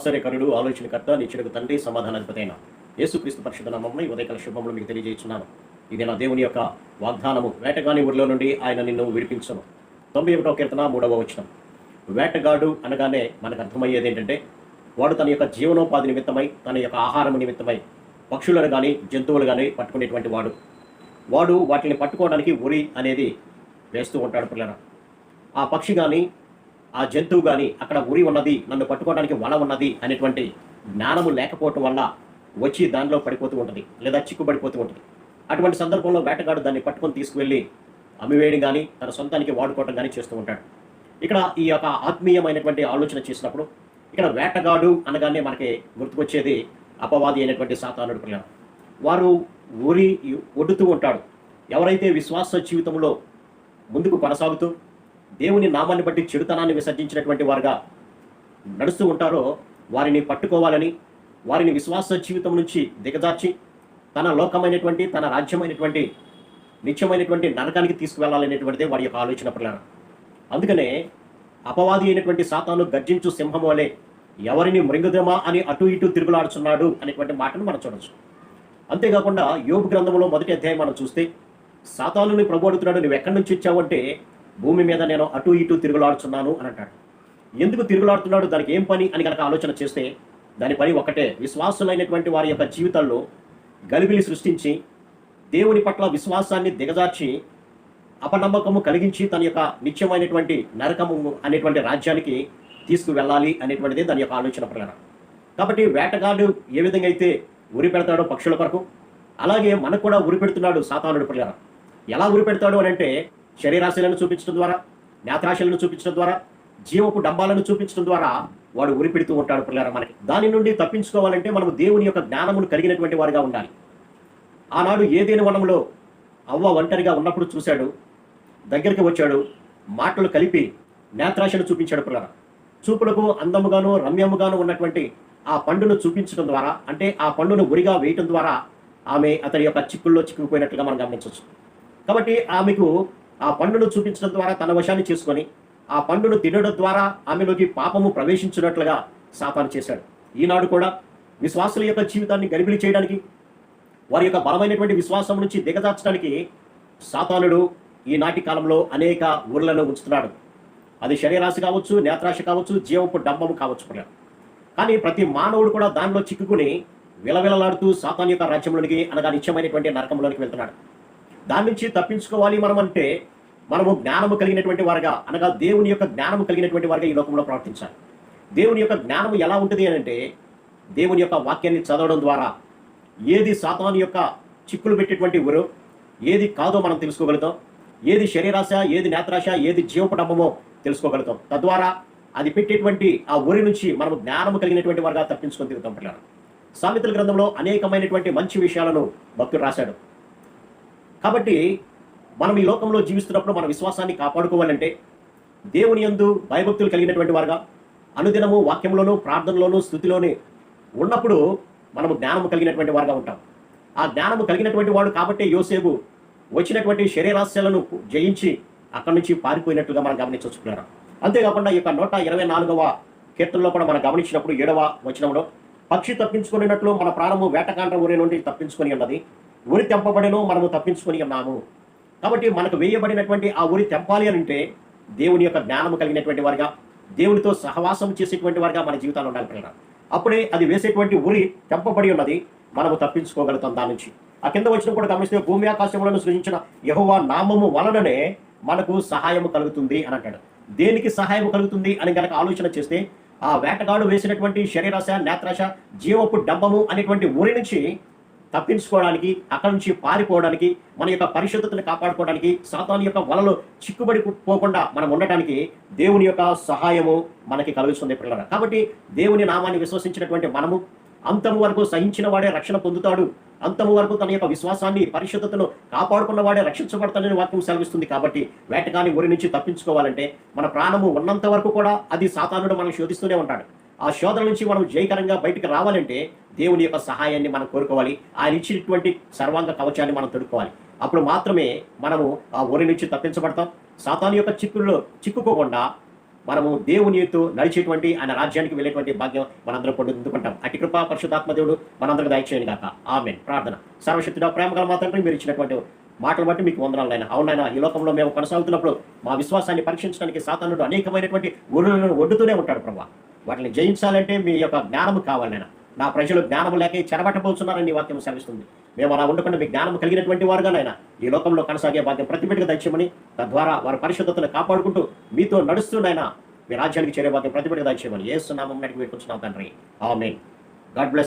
ఆశ్చర్యకరుడు ఆలోచనకర్త నిచ్చుడుకు తండ్రి సమాధానాధిపతైన యేసుక్రీస్తు పరిషత్ నామమున ఉదయకాల శుభములు మీకు తెలియజేస్తున్నాను. ఇది నా దేవుని యొక్క వాగ్దానము. వేటగాని ఊరిలో నుండి ఆయన నిన్ను విడిపించను. తొంభై ఒకటో కీర్తన మూడవ వచనం. వేటగాడు అనగానే మనకు అర్థమయ్యేది ఏంటంటే వాడు తన యొక్క జీవనోపాధి నిమిత్తమై తన యొక్క ఆహారం నిమిత్తమై పక్షులను కానీ జంతువులు కానీ పట్టుకునేటువంటి వాడు. వాడు వాటిని పట్టుకోవడానికి ఉరి అనేది వేస్తూ ఉంటాడు పిల్లల ఆ పక్షి కానీ ఆ జంతువు కానీ అక్కడ ఉరి ఉన్నది నన్ను పట్టుకోవడానికి వల ఉన్నది అనేటువంటి జ్ఞానము లేకపోవటం వల్ల వచ్చి దానిలో పడిపోతూ ఉంటుంది లేదా చిక్కుబడిపోతూ ఉంటుంది. అటువంటి సందర్భంలో వేటగాడు దాన్ని పట్టుకొని తీసుకువెళ్ళి అమ్మివేయడం కానీ తన సొంతానికి వాడుకోవటం కానీ చేస్తూ ఉంటాడు. ఇక్కడ ఈ యొక్క ఆత్మీయమైనటువంటి ఆలోచన చేసినప్పుడు ఇక్కడ వేటగాడు అనగానే మనకి గుర్తుకొచ్చేది అపవాది అయినటువంటి సాతానుడు పిల్లలు. వారు ఊరి ఒడ్డుతూ ఉంటాడు. ఎవరైతే విశ్వాస జీవితంలో ముందుకు కొనసాగుతూ దేవుని నామాన్ని బట్టి చెడుతనాన్ని విసర్జించినటువంటి వారుగా నడుస్తూ ఉంటారో వారిని పట్టుకోవాలని వారిని విశ్వాస జీవితం నుంచి దిగజార్చి తన లోకమైనటువంటి తన రాజ్యమైనటువంటి నిత్యమైనటువంటి నరకానికి తీసుకువెళ్ళాలనేటువంటిదే వారి యొక్క ఆలోచన ప్రకారం. అందుకనే అపవాది అయినటువంటి సాతాను గర్జించు సింహం వలె ఎవరిని మృంగుదమా అని అటు ఇటు తిరుగులాడుచున్నాడు అనేటువంటి మాటను మనం చూడొచ్చు. అంతేకాకుండా యోగ గ్రంథంలో మొదటి అధ్యాయం మనం చూస్తే సాతానుని ప్రబోడుతున్నాడు నువ్వు ఎక్కడి నుంచి ఇచ్చావంటే భూమి మీద నేను అటు ఇటు తిరుగులాడుచున్నాను అని అంటాడు. ఎందుకు తిరుగులాడుతున్నాడు? దానికి ఏం పని అని కనుక ఆలోచన చేస్తే దాని పని ఒకటే విశ్వాసులైనటువంటి వారి యొక్క జీవితాల్లో గలిబిలి సృష్టించి దేవుని పట్ల విశ్వాసాన్ని దిగజార్చి అపనమ్మకము కలిగించి తన యొక్క నిత్యమైనటువంటి నరకము అనేటువంటి రాజ్యానికి తీసుకువెళ్ళాలి అనేటువంటిది దాని యొక్క ఆలోచన ప్రకారం. కాబట్టి వేటగాడు ఏ విధంగా అయితే ఉరి పెడతాడో పక్షుల కొరకు అలాగే మనకు కూడా ఉరి పెడుతున్నాడు సాతానుడు ప్రకారం. ఎలా ఉరి పెడతాడు అని అంటే శరీరాశలను చూపించడం ద్వారా నేత్రాశలను చూపించడం ద్వారా జీవపు డబ్బాలను చూపించడం ద్వారా వాడు ఉరి పెడుతూ ఉంటాడు పిల్లరా మనకి. దాని నుండి తప్పించుకోవాలంటే మనం దేవుని యొక్క జ్ఞానమును కలిగినటువంటి వారిగా ఉండాలి. ఆనాడు ఏదేని వనంలో అవ్వ ఒంటరిగా ఉన్నప్పుడు చూశాడు దగ్గరికి వచ్చాడు మాటలు కలిపి నేత్రాశను చూపించాడు పిల్లల చూపులకు అందముగాను రమ్యముగాను ఉన్నటువంటి ఆ పండును చూపించడం ద్వారా అంటే ఆ పండును ఉరిగా వేయటం ద్వారా ఆమె అతని యొక్క చిక్కుల్లో చిక్కుకుపోయినట్లుగా మనం గమనించవచ్చు. కాబట్టి ఆమెకు ఆ పండును చూపించడం ద్వారా తన వశాన్ని చేసుకొని ఆ పండును తినడం ద్వారా ఆమెలోకి పాపము ప్రవేశించినట్లుగా సాతాను చేశాడు. ఈనాడు కూడా విశ్వాసుల యొక్క జీవితాన్ని గరిబిలి చేయడానికి వారి యొక్క బలమైనటువంటి విశ్వాసం నుంచి దిగజార్చడానికి సాతానుడు ఈనాటి కాలంలో అనేక ఊర్లను ఉంచుతున్నాడు. అది శరీరాశి కావచ్చు నేత్రాశ కావచ్చు జీవపు డబ్బము కావచ్చు కూడా. కానీ ప్రతి మానవుడు కూడా దానిలో చిక్కుకుని విలవిలలాడుతూ సాతాన్ యొక్క రాజ్యంలోనికి అనగా నిత్యమైనటువంటి నరకంలోనికి వెళ్తున్నాడు. దాని నుంచి తప్పించుకోవాలి మనం అంటే మనము జ్ఞానము కలిగినటువంటి వారుగా అనగా దేవుని యొక్క జ్ఞానము కలిగినటువంటి వారుగా ఈ లోకంలో ప్రవర్తించాలి. దేవుని యొక్క జ్ఞానము ఎలా ఉంటుంది అని అంటే దేవుని యొక్క వాక్యాన్ని చదవడం ద్వారా ఏది సాతాను యొక్క చిక్కులు పెట్టేటువంటి ఊరు ఏది కాదో మనం తెలుసుకోగలుగుతాం. ఏది శరీరాశ ఏది నేత్రాశ ఏది జీవపడమో తెలుసుకోగలుగుతాం. తద్వారా అది పెట్టేటువంటి ఆ ఊరి నుంచి మనం జ్ఞానము కలిగినటువంటి వారుగా తప్పించుకొని తిరుగుతాం పిల్లలు. సామెతల గ్రంథంలో అనేకమైనటువంటి మంచి విషయాలను భక్తుడు రాశాడు. కాబట్టి మనం ఈ లోకంలో జీవిస్తున్నప్పుడు మన విశ్వాసాన్ని కాపాడుకోవాలంటే దేవుని యందు భయభక్తులు కలిగినటువంటి వారుగా అనుదినము వాక్యంలోనూ ప్రార్థనలోనూ స్థుతిలోనే ఉన్నప్పుడు మనము జ్ఞానము కలిగినటువంటి వారుగా ఉంటాం. ఆ జ్ఞానము కలిగినటువంటి వాడు కాబట్టి యోసేపు వచ్చినటువంటి శరీరాస్యాలను జయించి అక్కడి నుంచి పారిపోయినట్టుగా మనం గమనించుకున్నారు అంతేకాకుండా ఈ యొక్క నూట ఇరవై నాలుగవ కీర్తనలో కూడా మనం గమనించినప్పుడు ఏడవ వచనంలో పక్షి తప్పించుకున్నట్లు మన ప్రాణము వేటకాండ ఊరి నుండి తప్పించుకొని ఉన్నది. ఉరి తెంపబడిను మనము తప్పించుకొని ఉన్నాము. కాబట్టి మనకు వేయబడినటువంటి ఆ ఉరి తెంపాలి అని అంటే దేవుని యొక్క జ్ఞానము కలిగినటువంటి వారిగా దేవునితో సహవాసం చేసేటువంటి వారిగా మన జీవితాలు ఉండాలి పిల్లలు అప్పుడే అది వేసేటువంటి ఉరి తెంపబడి ఉన్నది మనము తప్పించుకోగలుగుతాం దాని నుంచి. ఆ కింద వచ్చిన కూడా గమనిస్తే భూమి ఆకాశములను సృజించిన యహోవా నామము వలననే మనకు సహాయము కలుగుతుంది అని అంటాడు. దేనికి సహాయం కలుగుతుంది అని కనుక ఆలోచన చేస్తే ఆ వేటగాడు వేసినటువంటి శరీరాశ నేత్రాశ జీవపు డబ్బము అనేటువంటి ఊరి నుంచి తప్పించుకోవడానికి అక్కడి నుంచి పారిపోవడానికి మన యొక్క పరిశుద్ధతను కాపాడుకోవడానికి సాతాను యొక్క వలలో చిక్కుబడి పోకుండా మనం ఉండటానికి దేవుని యొక్క సహాయము మనకి కలుగుతుంది పిల్లల కాబట్టి దేవుని నామాన్ని విశ్వసించినటువంటి మనము అంతము వరకు సహించిన వాడే రక్షణ పొందుతాడు. అంతము వరకు తన యొక్క విశ్వాసాన్ని పరిశుద్ధతను కాపాడుకున్న వాడే రక్షించబడతాడని వాక్యం సెలవిస్తుంది కాబట్టి వేటగాని ఊరి నుంచి తప్పించుకోవాలంటే మన ప్రాణము ఉన్నంత వరకు కూడా అది సాతానుడు మనం శోధిస్తూనే ఉంటాడు. ఆ శోధన నుంచి మనం జయకరంగా బయటకు రావాలంటే దేవుని యొక్క సహాయాన్ని మనం కోరుకోవాలి. ఆయన ఇచ్చినటువంటి సర్వాంగ కవచాన్ని మనం తొడుక్కోవాలి. అప్పుడు మాత్రమే మనము ఆ ఒరి నుంచి తప్పించబడతాం. సాతాను యొక్క చిక్కుల్లో చిక్కుకోకుండా మనము దేవునితో నడిచేటువంటి ఆయన రాజ్యానికి వెళ్ళేటువంటి భాగ్యం మనందరం పొందుకుంటాం అటు కృపా పరిశుధాత్మ దేవుడు మనందరికి దయచేయండి కాక ఆమె ప్రార్థన. సర్వశక్తిగా ప్రేమగల మాత్రమే మాత్రం మీరు ఇచ్చినటువంటి మాటలు బట్టి మీకు వందనాలు ఆయన అవునైనా ఈ లోకంలో మేము కొనసాగుతున్నప్పుడు మా విశ్వాసాన్ని పరీక్షించడానికి సాతానుడు అనేకమైనటువంటి ఒరులను ఒడ్డుతూనే ఉంటాడు ప్రభావ వాటిని జయించాలంటే మీ యొక్క జ్ఞానము కావాలి నేను నా ప్రజలు జ్ఞానము లేక చెరబట్టబోతున్నారని వాక్యం సెలవిస్తుంది. మేము అలా ఉండకుండా మీ జ్ఞానం కలిగినటువంటి వారుగానైనా ఈ లోకంలో కొనసాగే బాధ్యత ప్రతిబిడ్డగా దయచేయమని తద్వారా వారి పరిశుద్ధతను కాపాడుకుంటూ మీతో నడుస్తుండైనా మీ రాజ్యానికి చేరే భాగ్యం ప్రతిబిడ్డగా దయచేయమని ఏ సున్నామం నడికి పెట్టుకుంటున్నాం తండ్రి. ఆమెన్. God bless